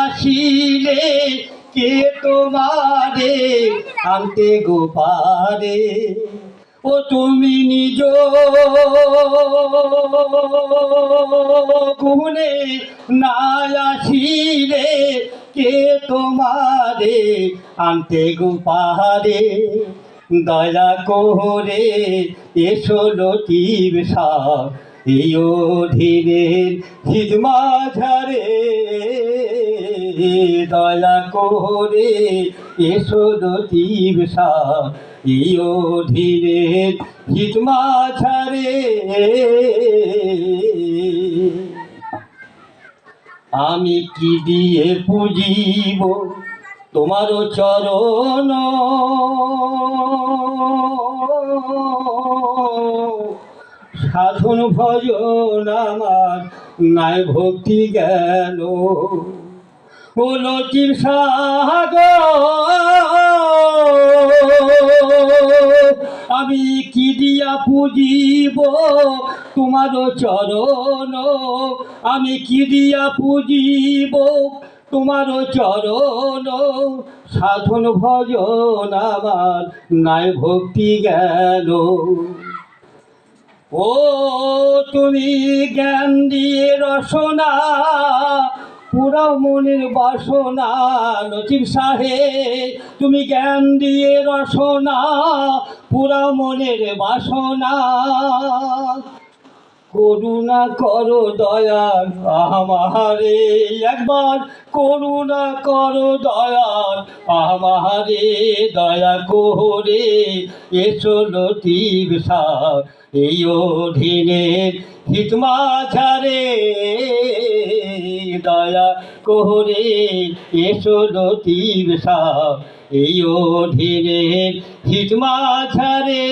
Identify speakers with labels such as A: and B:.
A: আসিলে কে তোমারে আনতে গোপারে ও তুমি নিজ গুণে না আসিলে কে তোমারে আনতে গোপারে দয়া করে এসো লতিব সাহ, এই অধীনের হিজমাঝারে দয়া করে এসো লতিব সাহ এই অধীনের হিজমাঝারে আমি কি দিয়ে পুজিব তোমারও চরণ? সাধন ভজন আমার, নাই ভক্তি জ্ঞান। লতির আমি কি দিয়া পুজিব তোমারও চরণ? আমি কি দিয়া পুজিব তোমারও চরণ? সাধন ভজন আমার, নাই ভক্তি জ্ঞান ও, তুমি জ্ঞান দিয়ে রসনা পুরা মনের বাসনা নচিব সাহে তুমি জ্ঞান দিয়ে রসনা পুরা মনের বাসনা। করুণা করো দয়াল আমারে একবার করুণা করো দয়াল আমারে দয়া করে এসো লতিফ সাহ, এই অধীনের হিতমাঝারে। দয়া করে এসো লতিফ সাহ, এই অধীনের হিতমাঝারে।